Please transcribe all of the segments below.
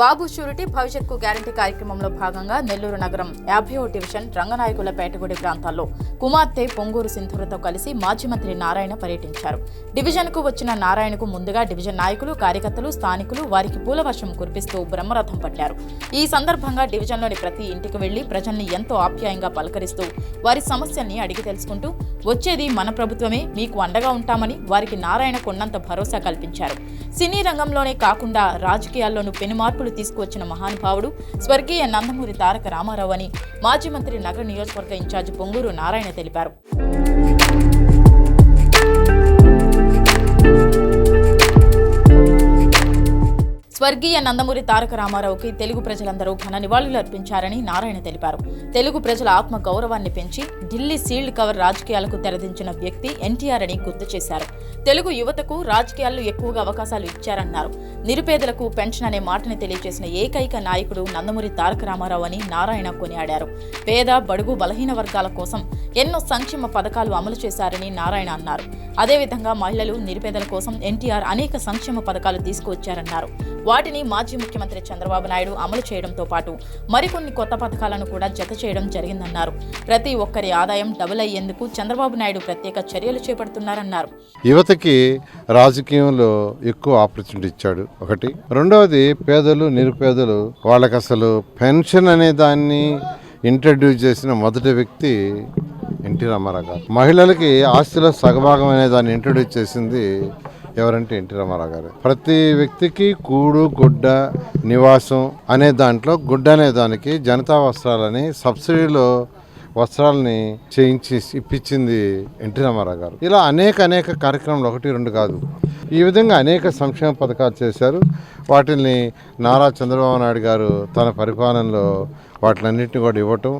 బాబు surety భవిష్యత్కు guarantee కార్యక్రమంలో భాగంగా నెల్లూరు నగరం యాభై డివిజన్ రంగనాయకుల పేటగుడి ప్రాంతాల్లో కుమార్తె పొంగూరు సింధూరతో కలిసి మాజీ మంత్రి నారాయణ పర్యటించారు. డివిజన్కు వచ్చిన నారాయణకు ముందుగా డివిజన్ నాయకులు కార్యకర్తలు స్థానికులు వారికి పూలవర్షం కురిపిస్తూ బ్రహ్మరథం పట్టారు. ఈ సందర్భంగా డివిజన్లోని ప్రతి ఇంటికి వెళ్ళి ప్రజల్ని ఎంతో ఆప్యాయంగా పలకరిస్తూ వారి సమస్యల్ని అడిగి తెలుసుకుంటూ వచ్చేది మన ప్రభుత్వమే మీకు అండగా ఉంటామని వారికి నారాయణ కొన్నంత భరోసా కల్పించారు. సినీ రంగంలోనే కాకుండా రాజకీయాల్లోనూ పెను మార్పులు తీసుకువచ్చిన మహానుభావుడు స్వర్గీయ నందమూరి తారక రామారావు అని మాజీ మంత్రి నగర నియోజకవర్గ ఇన్ఛార్జ్ పొంగూరు నారాయణ తెలిపారు. స్వర్గీయ నందమూరి తారక రామారావుకి తెలుగు ప్రజలందరూ ఘన నివాళులు అర్పించారని నారాయణ తెలిపారు. తెలుగు ప్రజల ఆత్మ గౌరవాన్ని పెంచి ఢిల్లీ సీల్డ్ కవర్ రాజకీయాలకు తెరదించిన వ్యక్తి ఎన్టీఆర్ అని గుర్తు చేశారు. తెలుగు యువతకు రాజకీయాల్లో ఎక్కువగా అవకాశాలు ఇచ్చారన్నారు. నిరుపేదలకు పెన్షన్ అనే మాటని తెలియజేసిన ఏకైక నాయకుడు నందమూరి తారక రామారావు అని నారాయణ కొనియాడారు. పేద బడుగు బలహీన వర్గాల కోసం ఎన్నో సంక్షేమ పథకాలు అమలు చేశారని నారాయణ అన్నారు. అదేవిధంగా మహిళలు నిరుపేదల కోసం ఎన్టీఆర్ అనేక సంక్షేమ పథకాలు తీసుకువచ్చారన్నారు. వాటిని మాజీ ముఖ్యమంత్రి చంద్రబాబు నాయుడు అమలు చేయడంతో పాటు మరికొన్ని కొత్త పథకాలను కూడా జత చేయడం జరిగిందన్నారు. ప్రతి ఒక్కరి ఆదాయం డబుల్ అయ్యేందుకు చంద్రబాబు నాయుడు ప్రత్యేక చర్యలు చేపడుతున్నారన్నారు. యువతకి రాజకీయంలో ఎక్కువ ఆపర్చునిటీ ఇచ్చాడు ఒకటి. రెండవది పేదలు నిరుపేదలు వాళ్ళకి అసలు పెన్షన్ అనే దాన్ని ఇంట్రడ్యూస్ చేసిన మొదటి వ్యక్తి ఎన్టీ రామారావు గారు. మహిళలకి ఆస్తిలో సగభాగం అనే దాన్ని ఇంట్రొడ్యూస్ చేసింది ఎవరంటే ఎన్టీ రామారావు గారు. ప్రతి వ్యక్తికి కూడు గుడ్డ నివాసం అనే దాంట్లో గుడ్డ అనే దానికి జనతా వస్త్రాలని సబ్సిడీలో వస్త్రాలని చేయించి ఇప్పించింది ఎన్టీ రామారావు గారు. ఇలా అనేక అనేక కార్యక్రమాలు ఒకటి రెండు కాదు. ఈ విధంగా అనేక సంక్షేమ పథకాలు చేశారు. వాటిని నారా చంద్రబాబు నాయుడు గారు తన పరిపాలనలో వాటిలన్నింటినీ కూడా ఇవ్వటం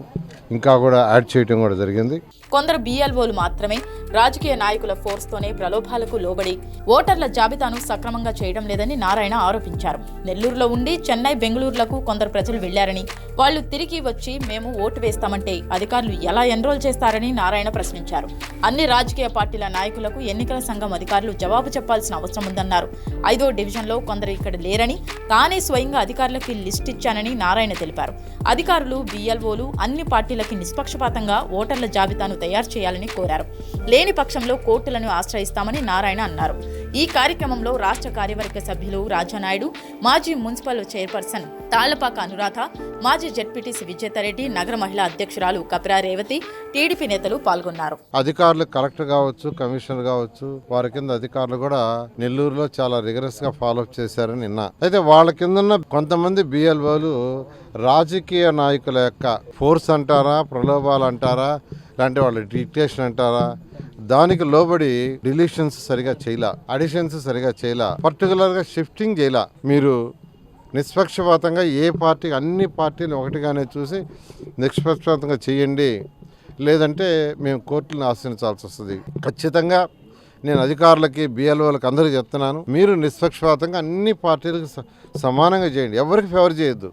ఇంకా కూడా యాడ్ చేయడం కూడా జరిగింది. కొందరు బీఎల్ఓలు మాత్రమే రాజకీయ నాయకుల ఫోర్స్తోనే ప్రలోభాలకు లోబడి ఓటర్ల జాబితాను సక్రమంగా చేయడం లేదని నారాయణ ఆరోపించారు. నెల్లూరులో ఉండి చెన్నై బెంగళూరులకు కొందరు ప్రజలు వెళ్ళారని వాళ్ళు తిరిగి వచ్చి మేము ఓటు వేస్తామంటే అధికారులు ఎలా ఎన్రోల్ చేస్తారని నారాయణ ప్రశ్నించారు. అన్ని రాజకీయ పార్టీల నాయకులకు ఎన్నికల సంఘం అధికారులు జవాబు చెప్పాల్సిన అవసరం ఉందన్నారు. ఐదో డివిజన్లో కొందరు ఇక్కడ లేరని తానే స్వయంగా అధికారులకి లిస్ట్ ఇచ్చానని నారాయణ తెలిపారు. అధికారులు బీఎల్ఓలు అన్ని పార్టీలకి నిష్పక్షపాతంగా ఓటర్ల జాబితాను తయారు చేయాలని కోరారు. లేని పక్షంలో కోర్టులను ఆశ్రయిస్తామని నారాయణ అన్నారు. ఈ కార్యక్రమంలో రాష్ట్ర కార్యవర్గ సభ్యులు రాజానాయుడు మాజీ మున్సిపల్ చైర్పర్సన్ తాళ్ళపాక అనురాధ మాజీ జడ్పీటీసీ విజేతారెడ్డి నగర మహిళా అధ్యక్షురాలు కపిరా రేవతి టీడీపీ నేతలు పాల్గొన్నారు. అధికారులు కలెక్టర్ కావచ్చు కమిషనర్ కావచ్చు వారి కింద అధికారులు కూడా నెల్లూరులో చాలా రిగరస్గా ఫాలో అప్ చేశారని నిన్న. అయితే వాళ్ళ కింద ఉన్న కొంతమంది బిఎల్ఓలు రాజకీయ నాయకుల యొక్క ఫోర్స్ అంటారా ప్రలోభాలు అంటారా లాంటి వాళ్ళ డిక్టేషన్ అంటారా దానికి లోబడి డిలీషన్స్ సరిగా చేయలా అడిషన్స్ సరిగా చేయలా పర్టికులర్గా షిఫ్టింగ్ చేయలా మీరు నిష్పక్షపాతంగా ఏ పార్టీ అన్ని పార్టీలు ఒకటిగానే చూసి నిష్పక్షపాతంగా చేయండి. లేదంటే మేము కోర్టులను ఆశ్రయించాల్సి వస్తుంది. ఖచ్చితంగా నేను అధికారులకి బిఎల్ఓలకు అందరికీ చెప్తున్నాను మీరు నిష్పక్షపాతంగా అన్ని పార్టీలకు స- సమానంగా చేయండి. ఎవరికి ఫేవర్ చేయొద్దు.